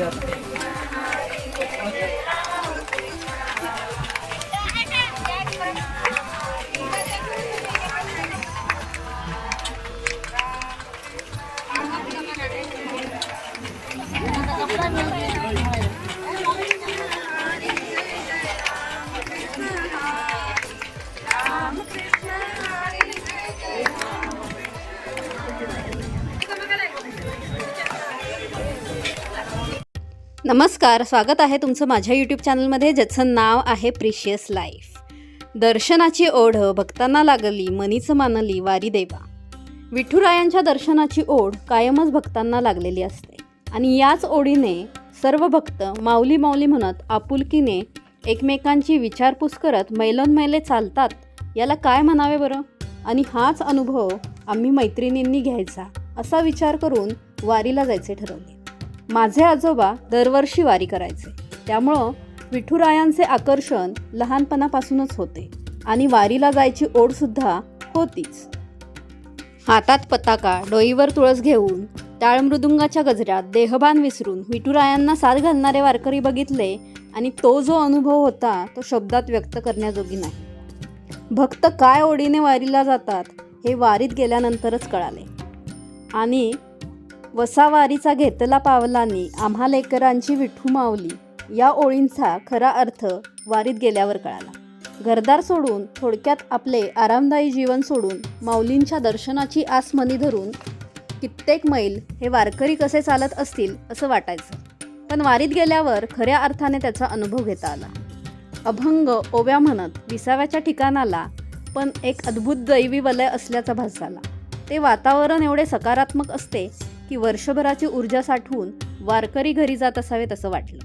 Gracias. नमस्कार स्वागत आहे तुमचं माझ्या यूट्यूब चॅनलमध्ये ज्याचं नाव आहे प्रिशियस लाईफ दर्शनाची ओढ भक्तांना लागली मनीचं मानली वारी देवा. विठुरायांच्या दर्शनाची ओढ कायमच भक्तांना लागलेली असते. आणि याच ओढीने सर्व भक्त माऊली माऊली म्हणत आपुलकीने एकमेकांची विचारपूस करत मैलोनमैले चालतात याला काय म्हणावे बरं? आणि हाच अनुभव आम्ही मैत्रिणींनी घ्यायचा असा विचार करून वारीला जायचे ठरवले. माझे आजोबा दरवर्षी वारी करायचे. त्यामुळं विठुरायांचे आकर्षण लहानपणापासूनच होते आणि वारीला जायची ओढसुद्धा होतीच. हातात पताका डोईवर तुळस घेऊन टाळमृदुंगाच्या गजऱ्यात देहभान विसरून विठुरायांना साथ घालणारे वारकरी बघितले आणि तो जो अनुभव होता तो शब्दात व्यक्त करण्याजोगी नाही. भक्त काय ओढीने वारीला जातात हे वारीत गेल्यानंतरच कळाले. आणि वसावारीचा घेतला पावलांनी आम्हा लेकरांची विठू माऊली या ओळींचा खरा अर्थ वारीत गेल्यावर कळाला. घरदार सोडून थोडक्यात आपले आरामदायी जीवन सोडून माऊलींच्या दर्शनाची आसमनी धरून कित्येक मैल हे वारकरी कसे चालत असतील असं वाटायचं. पण वारीत गेल्यावर खऱ्या अर्थाने त्याचा अनुभव घेता आला. अभंग ओव्या म्हणत विसाव्याच्या ठिकाणाला पण एक अद्भुत दैवी वलय असल्याचा भास झाला. ते वातावरण एवढे सकारात्मक असते की वर्षभराची ऊर्जा साठवून वारकरी घरी जात असावेत असं वाटलं.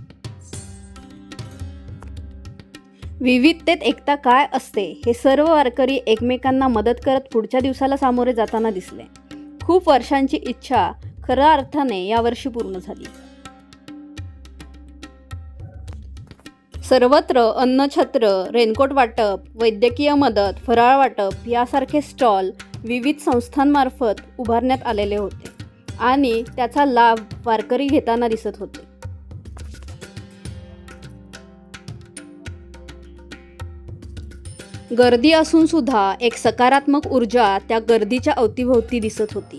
विविधतेत एकता काय असते हे सर्व वारकरी एकमेकांना मदत करत पुढच्या दिवसाला सामोरे जाताना दिसले. खूप वर्षांची इच्छा खऱ्या अर्थाने यावर्षी पूर्ण झाली. सर्वत्र अन्नछत्र रेनकोट वाटप वैद्यकीय मदत फराळ वाटप यासारखे स्टॉल विविध संस्थांमार्फत उभारण्यात आलेले होते आणि त्याचा लाभ वारकरी घेताना दिसत होते. गर्दी असून सुद्धा एक सकारात्मक ऊर्जा त्या गर्दीच्या अवतीभोवती दिसत होती.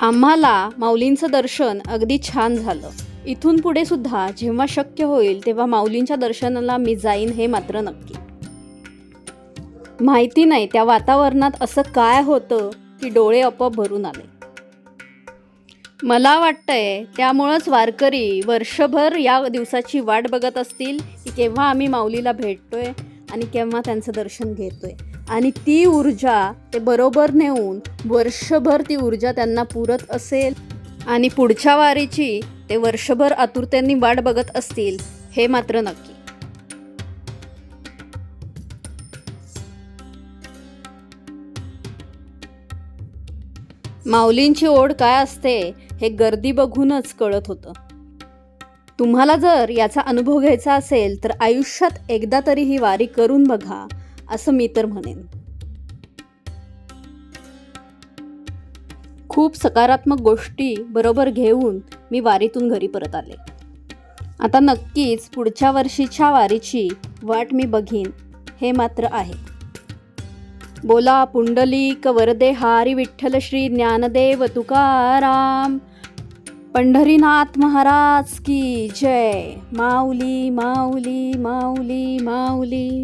आम्हाला माऊलींचं दर्शन अगदी छान झालं. इथून पुढे सुद्धा जेव्हा शक्य होईल तेव्हा माऊलींच्या दर्शनाला मी जाईन हे मात्र नक्की. माहिती नाही त्या वातावरणात असं काय होतं की डोळे आपोआप भरून आले. मला वाटतंय त्यामुळंच वारकरी वर्षभर या दिवसाची वाट बघत असतील की केव्हा आम्ही माऊलीला भेटतोय आणि केव्हा त्यांचं दर्शन घेतोय. आणि ती ऊर्जा ते बरोबर नेऊन वर्षभर ती ऊर्जा त्यांना पुरत असेल आणि पुढच्या वारीची ते वर्षभर आतुरतेने वाट बघत असतील हे मात्र नक्की. माऊलींची ओढ काय असते हे गर्दी बघूनच कळत होतं. तुम्हाला जर याचा अनुभव घ्यायचा असेल तर आयुष्यात एकदा तरी ही वारी करून बघा. असं मी तर म्हणेन. खूप सकारात्मक गोष्टी बरोबर घेऊन मी वारीतून घरी परत आले. आता नक्कीच पुढच्या वर्षीच्या वारीची वाट मी बघीन हे मात्र आहे. बोला पुंडलिक वरदे हारी विठ्ठल श्री ज्ञानदेव तुकाराम. पंढरीनाथ महाराज की जय. माऊली माऊली माऊली माऊली.